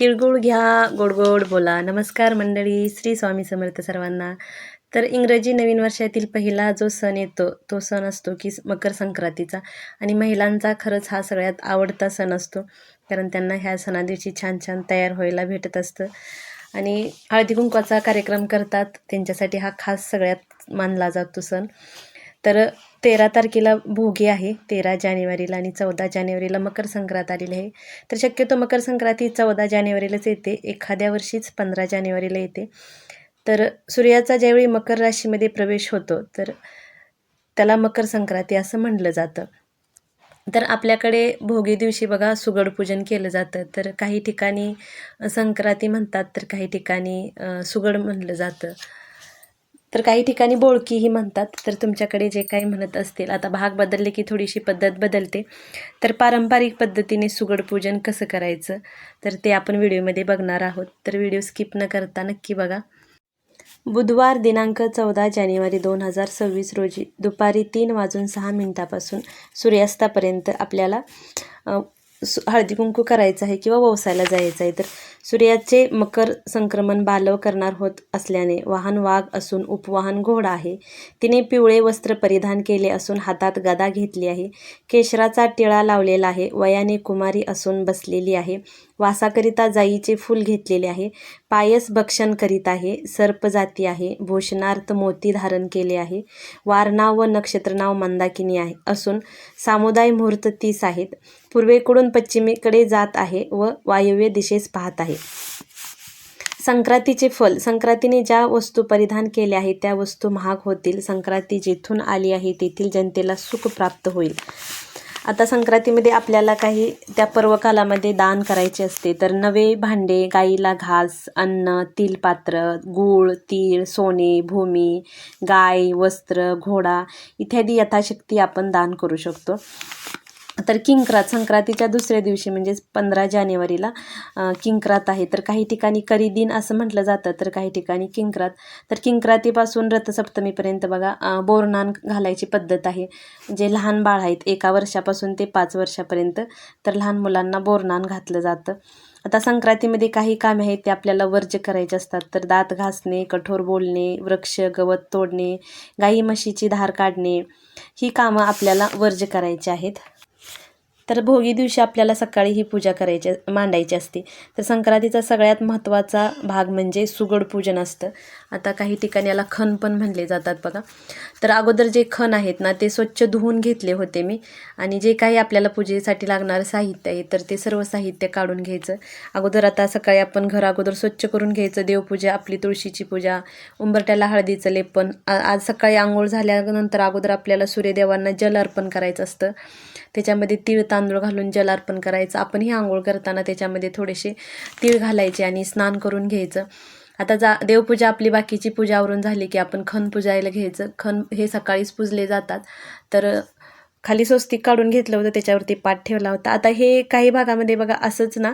तिळगुळ घ्या गोड गोड बोला. नमस्कार मंडळी श्री स्वामी समर्थ सर्वांना. तर इंग्रजी नवीन वर्षातील पहिला जो सण येतो तो सण असतो की मकर संक्रांतीचा. आणि महिलांचा खरंच हा सगळ्यात आवडता सण असतो. कारण त्यांना ह्या सणादिवशी छान छान तयार व्हायला भेटत असतं. आणि हळदी कुंकवाचा कार्यक्रम करतात. त्यांच्यासाठी हा खास सगळ्यात मानला जातो सण. तर तेरा तारखेला भोगी आहे तेरा जानेवारीला आणि चौदा जानेवारीला मकर संक्रांत आलेली आहे. तर शक्यतो मकर संक्रांती चौदा जानेवारीलाच येते एखाद्या वर्षीच पंधरा जानेवारीला येते. तर सूर्याचा ज्यावेळी मकर राशीमध्ये प्रवेश होतो तर त्याला मकर संक्रांती असं म्हटलं जातं. तर आपल्याकडे भोगी दिवशी बघा सुगड पूजन केलं जातं. तर काही ठिकाणी संक्रांती म्हणतात तर काही ठिकाणी सुगड म्हणलं जातं. तर काही ठिकाणी बोळकीही म्हणतात. तर तुमच्याकडे जे काही म्हणत असतील आता भाग बदलले की थोडीशी पद्धत बदलते. तर पारंपरिक पद्धतीने सुगड पूजन कसं करायचं? तर ते आपण व्हिडिओमध्ये बघणार आहोत. तर व्हिडिओ स्किप न करता नक्की बघा. बुधवार दिनांक चौदा जानेवारी दोन हजार सव्वीस रोजी दुपारी तीन वाजून सहा मिनिटापासून सूर्यास्तापर्यंत आपल्याला सु हळदी कुंकू करायचं आहे किंवा वसायला जायचं आहे तर सूर्याचे मकर संक्रमण बालव करणार होत असल्याने वाहन वाघ असून उपवाहन घोडा आहे. तिने पिवळे वस्त्र परिधान केले असून हातात गदा घेतली आहे. केशराचा टिळा लावलेला आहे. वयाने कुमारी असून बसलेली आहे. वासाकरिता जाईचे फूल घेतलेले आहे. पायस भक्षण करीत आहे. सर्प जाती आहे. भूषणार्थ मोती धारण केले आहे. वारनाव व नक्षत्रनाव मंदाकिनी आहे. असून सामुदाय मुहूर्त तीस आहेत. पूर्वेकडून पश्चिमेकडे जात आहे व वायव्य दिशेस पाहत आहे. संक्रांतीचे फल. संक्रांतीने ज्या वस्तू परिधान केल्या आहेत त्या वस्तू महाग होतील. संक्रांती जिथून आली आहे तेथील जनतेला सुख प्राप्त होईल. आता संक्रांतीमध्ये आपल्याला काही त्या पर्वकालामध्ये दान करायचे असते. तर नवे भांडे गाईला घास अन्न तिलपात्र गूळ तीळ सोने भूमी गाय वस्त्र घोडा इत्यादी यथाशक्ती आपण दान करू शकतो. तर किंक्रात संक्रांतीच्या दुसऱ्या दिवशी म्हणजेच पंधरा जानेवारीला किंक्रात आहे. तर काही ठिकाणी करी दिन असं म्हटलं जातं तर काही ठिकाणी किंक्रात. तर किंक्रातीपासून रथसप्तमीपर्यंत बघा बोरनान घालायची पद्धत आहे. जे लहान बाळ आहेत एका वर्षापासून ते पाच वर्षापर्यंत तर लहान मुलांना बोरनान घातलं जातं. आता संक्रांतीमध्ये काही कामे आहेत ते आपल्याला वर्ज्य करायचे असतात. तर दात घासणे कठोर बोलणे वृक्ष गवत तोडणे गाई म्हशीची धार काढणे ही कामं आपल्याला वर्ज्य करायची आहेत. तर भोगी दिवशी आपल्याला सकाळी ही पूजा करायची मांडायची असते. तर संक्रांतीचा सगळ्यात महत्त्वाचा भाग म्हणजे सुगड पूजन असतं. आता काही ठिकाणी याला खण पण म्हणले जातात बघा. तर अगोदर जे खण आहेत ना ते स्वच्छ धुवून घेतले होते मी. आणि जे काही आपल्याला पूजेसाठी लागणारं साहित्य आहे तर ते सर्व साहित्य काढून घ्यायचं. अगोदर आता सकाळी आपण घर अगोदर स्वच्छ करून घ्यायचं. देवपूजा आपली तुळशीची पूजा उंबरट्याला हळदीचं लेपन. आज सकाळी आंघोळ झाल्यानंतर अगोदर आपल्याला सूर्यदेवांना जल अर्पण करायचं असतं. त्याच्यामध्ये तीळ तांदूळ घालून जल अर्पण करायचं. आपणही आंघोळ करताना त्याच्यामध्ये थोडेसे तीळ घालायचे आणि स्नान करून घ्यायचं. आता जा देवपूजा आपली बाकीची पूजावरून झाली की आपण खण पुजायला घ्यायचं. खण हे सकाळीच पूजले जातात. तर खाली स्वस्तिक काढून घेतलं होतं त्याच्यावरती पाठ ठेवला होता. आता हे काही भागामध्ये बघा असंच ना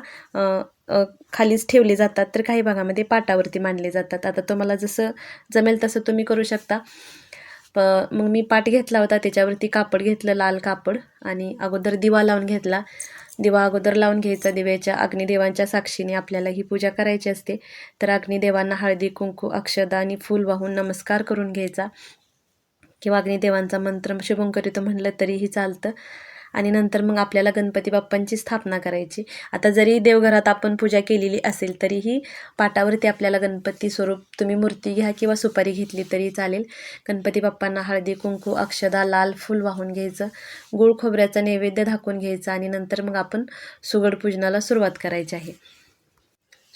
खालीच ठेवले जातात. तर काही भागामध्ये पाटावरती मांडले जातात. आता तुम्हाला जसं जमेल तसं तुम्ही करू शकता. प मग मी पाट घेतला होता त्याच्यावरती कापड घेतलं लाल कापड आणि अगोदर दिवा लावून घेतला. दिवा अगोदर लावून घ्यायचा दिव्याच्या अग्निदेवांच्या साक्षीने आपल्याला ही पूजा करायची असते. तर अग्निदेवांना हळदी कुंकू अक्षदा आणि फूल वाहून नमस्कार करून घ्यायचा. किंवा अग्निदेवांचा मंत्र शुभंकरितो म्हणलं तरीही चालतं. आणि नंतर मग आपल्याला गणपती बाप्पांची स्थापना करायची. आता जरी देवघरात आपण पूजा केलेली असेल तरीही पाटावरती आपल्याला गणपती स्वरूप तुम्ही मूर्ती घ्या किंवा सुपारी घेतली तरी चालेल. गणपती बाप्पांना हळदी कुंकू अक्षदा लाल फूल वाहून घ्यायचं गुळ खोबऱ्याचा नैवेद्य दाखवून घ्यायचा आणि नंतर मग आपण सुगड पूजनाला सुरुवात करायची आहे.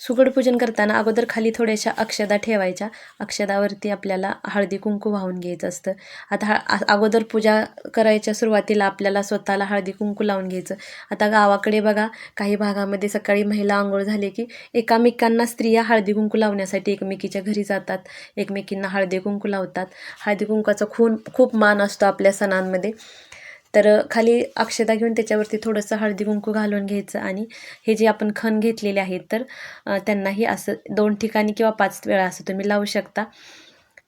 सुगड पूजन करताना अगोदर खाली थोड्याशा अक्षदा ठेवायच्या. अक्षदावरती आपल्याला हळदी कुंकू वाहून घ्यायचं असतं. आता हा अगोदर पूजा करायच्या सुरुवातीला आपल्याला स्वतःला हळदी कुंकू लावून घ्यायचं. आता गावाकडे बघा काही भागामध्ये सकाळी महिला आंघोळ झाले की एकामेकांना स्त्रिया हळदी कुंकू लावण्यासाठी एकमेकीच्या घरी जातात. एकमेकींना हळदी कुंकू लावतात. हळदी कुंकाचा खून खूप मान असतो आपल्या सणांमध्ये. तर खाली अक्षता घेऊन त्याच्यावरती थोडंसं हळदी कुंकू घालून घ्यायचं आणि हे जे आपण खण घेतलेले आहेत तर त्यांनाही असं दोन ठिकाणी किंवा पाच वेळा असं तुम्ही लावू शकता.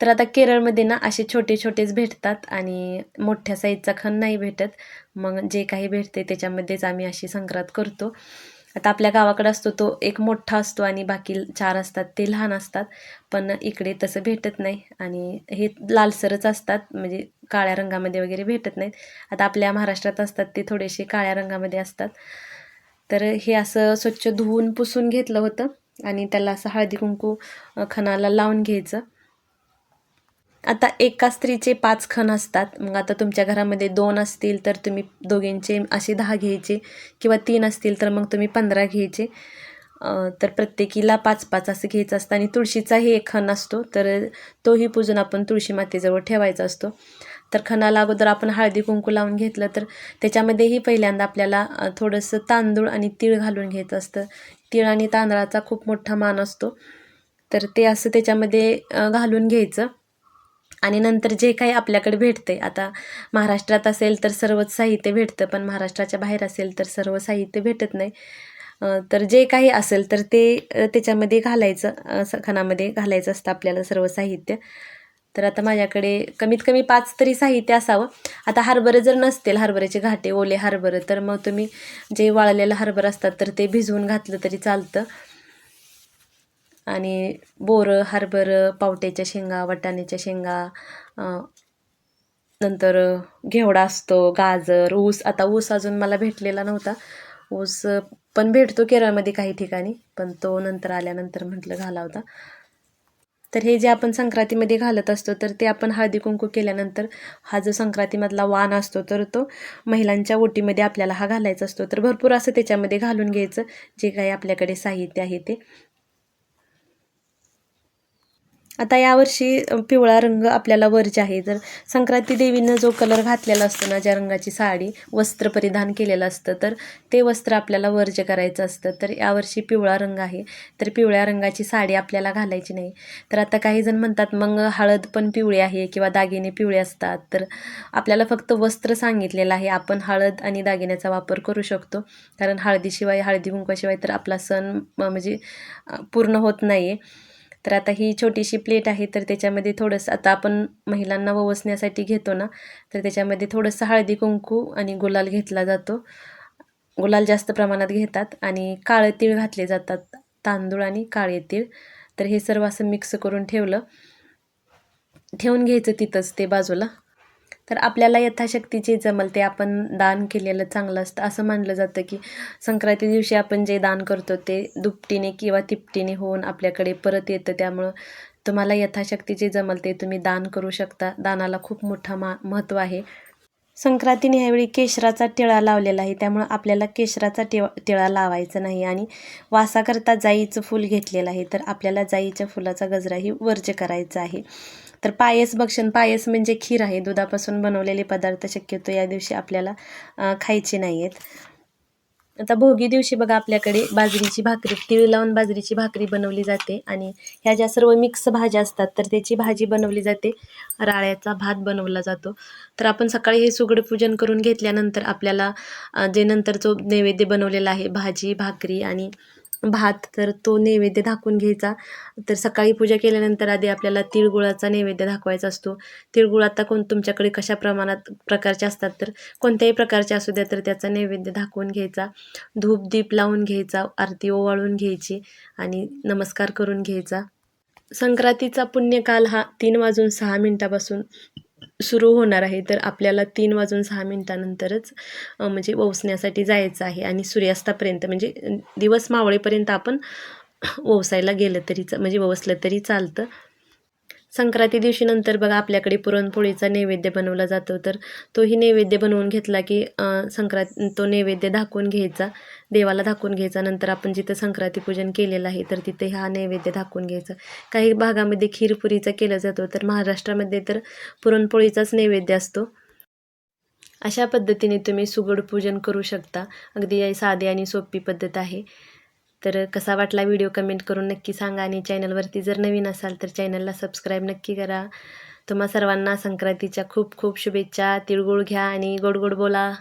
तर आता केरळमध्ये ना असे छोटे छोटेच भेटतात आणि मोठ्या साईजचा खण नाही भेटत. मग जे काही भेटते त्याच्यामध्येच आम्ही अशी संक्रांत करतो. आता आपल्या गावाकडे असतो तो एक मोठा असतो आणि बाकी चार असतात ते लहान असतात. पण इकडे तसं भेटत नाही आणि हे लालसरच असतात म्हणजे काळ्या रंगामध्ये वगैरे भेटत नाहीत. आता आपल्या महाराष्ट्रात असतात ते थोडेसे काळ्या रंगामध्ये असतात. तर हे असं स्वच्छ धुवून पुसून घेतलं होतं आणि त्याला असं हळदी कुंकू खणाला लावून घ्यायचं. आता एका स्त्रीचे पाच खण असतात. मग आता तुमच्या घरामध्ये दोन असतील तर तुम्ही दोघींचे असे दहा घ्यायचे किंवा तीन असतील तर मग तुम्ही पंधरा घ्यायचे. तर प्रत्येकीला पाच पाच असं घ्यायचं असतं आणि तुळशीचाही एक खण असतो. तर तोही पूजून आपण तुळशी मातेजवळ ठेवायचा असतो. तर खणाला अगोदर आपण हळदी कुंकू लावून घेतलं तर त्याच्यामध्येही पहिल्यांदा आपल्याला थोडंसं तांदूळ आणि तीळ घालून घ्यायचं असतं. तीळ आणि तांदळाचा खूप मोठा मान असतो. तर ते असं त्याच्यामध्ये घालून घ्यायचं. आणि नंतर जे काही आपल्याकडे भेटते आता महाराष्ट्रात असेल तर सर्वच साहित्य भेटतं पण महाराष्ट्राच्या बाहेर असेल तर सर्व साहित्य भेटत नाही. तर जे काही असेल तर ते त्याच्यामध्ये घालायचं खणामध्ये घालायचं असतं आपल्याला सर्व साहित्य. तर आता माझ्याकडे कमीत कमी पाच तरी साहित्य असावं. आता हरभरे जर नसतील हरभऱ्याचे घाटे ओले हरभरं तर मग तुम्ही जे वाळलेलं हरभरं असतात तर ते भिजवून घातलं तरी चालतं. आणि बोरं हरभरं पावट्याच्या शेंगा वाटाण्याच्या शेंगा नंतर घेवडा असतो गाजर ऊस. आता ऊस अजून मला भेटलेला नव्हता. ऊस पण भेटतो केरळमध्ये काही ठिकाणी पण तो नंतर आल्यानंतर म्हटलं घाला होता तर हे जे आपण संक्रांतीमध्ये घालत असतो तर ते आपण हळदी कुंकू केल्यानंतर हा जो संक्रांतीमधला वाण असतो तर तो महिलांच्या ओटीमध्ये आपल्याला हा घालायचा असतो. तर भरपूर असं त्याच्यामध्ये घालून घ्यायचं जे काही आपल्याकडे साहित्य आहे ते. आता यावर्षी पिवळा रंग आपल्याला वर्ज आहे. तर संक्रांती देवीनं जो कलर घातलेला असतो ना ज्या रंगाची साडी वस्त्र परिधान केलेलं असतं तर ते वस्त्र आपल्याला वर्ज करायचं असतं. तर यावर्षी पिवळा रंग आहे. तर पिवळ्या रंगाची साडी आपल्याला घालायची नाही. तर आता काही जण म्हणतात मग हळद पण पिवळी आहे किंवा दागिने पिवळे असतात. तर आपल्याला फक्त वस्त्र सांगितलेलं आहे. आपण हळद आणि दागिन्याचा वापर करू शकतो. कारण हळदीशिवाय हळदी कुंकवाशिवाय तर आपला सण म- म्हणजे पूर्ण होत नाही आहे तर आता ही छोटीशी प्लेट आहे तर त्याच्यामध्ये थोडंसं आता आपण महिलांना ववसण्यासाठी घेतो ना तर त्याच्यामध्ये थोडंसं हळदी कुंकू आणि गुलाल घेतला जातो. गुलाल जास्त प्रमाणात घेतात आणि काळे तीळ घातले जातात तांदूळ आणि काळे तीळ. तर हे सर्व असं मिक्स करून ठेवलं. ठेवून घ्यायचं तिथंच ते बाजूला. तर आपल्याला यथाशक्ती जे जमल ते आपण दान केलेलं चांगलं असतं. असं मानलं जातं की संक्रांती दिवशी आपण जे दान करतो ते दुपटीने किंवा तिपटीने होऊन आपल्याकडे परत येतं. त्यामुळं तुम्हाला यथाशक्ती जे जमल ते तुम्ही दान करू शकता. दानाला खूप मोठा मा महत्त्व आहे. संक्रांतीने ह्यावेळी केशराचा टिळा लावलेला आहे. त्यामुळं आपल्याला केशराचा टिळा टिळा लावायचा नाही आणि वासाकरता जाईचं फूल घेतलेलं आहे. तर आपल्याला जाईच्या फुलाचा गजराही वर्ज करायचा आहे. तर पायस भक्षण पायस म्हणजे खीर आहे. दुधापासून बनवलेले पदार्थ शक्यतो या दिवशी आपल्याला खायचे नाही आहेत आता भोगी दिवशी बघा आपल्याकडे बाजरीची भाकरी तीळ लावून बाजरीची भाकरी बनवली जाते आणि ह्या ज्या सर्व मिक्स भाज्या असतात तर त्याची भाजी बनवली जाते. राळ्याचा भात बनवला जातो. तर आपण सकाळी हे सुगड पूजन करून घेतल्यानंतर आपल्याला जे नंतर जो नैवेद्य बनवलेला आहे भाजी भाकरी आणि भात तर तो नैवेद्य दाखवून घ्यायचा. तर सकाळी पूजा केल्यानंतर आधी आपल्याला तिळगुळाचा नैवेद्य दाखवायचा असतो. तिळगुळ आता कोण तुमच्याकडे कशा प्रमाणात प्रकारचे असतात? तर कोणत्याही प्रकारचे असू द्या तर त्याचा नैवेद्य दाखवून घ्यायचा. धूप दीप लावून घ्यायचा आरती ओवाळून घ्यायची आणि नमस्कार करून घ्यायचा. संक्रांतीचा पुण्यकाल हा तीन वाजून सहा मिनटापासून सुरू होणार आहे तर आपल्याला तीन वाजून सहा मिनटानंतरच म्हणजे वोसण्यासाठी जायचं आहे आणि सूर्यास्तापर्यंत म्हणजे दिवस मावळेपर्यंत आपण वसायला गेलं तरी म्हणजे वसलं तरी चालतं. संक्रांती दिवशी नंतर बघा आपल्याकडे पुरणपोळीचा नैवेद्य बनवला जातो. तर तोही नैवेद्य बनवून घेतला की संक्रांत तो नैवेद्य दाखवून घ्यायचा देवाला दाखवून घ्यायचा. नंतर आपण जिथं संक्रांती पूजन केलेलं आहे तर तिथे हा नैवेद्य दाखवून घ्यायचा. काही भागामध्ये खीरपुरीचा केला जातो तर महाराष्ट्रामध्ये तर पुरणपोळीचाच नैवेद्य असतो. अशा पद्धतीने तुम्ही सुगड पूजन करू शकता. अगदी साधी आणि सोपी पद्धत आहे. तर कसा वाटला व्हिडिओ कमेंट करून नक्की सांगा आणि चॅनलवरती जर नवीन असाल तर चॅनलला सबस्क्राईब नक्की करा. तुम्हा सर्वांना संक्रांतीच्या खूप खूप शुभेच्छा. तिळगुळ घ्या आणि गोड गोड बोला.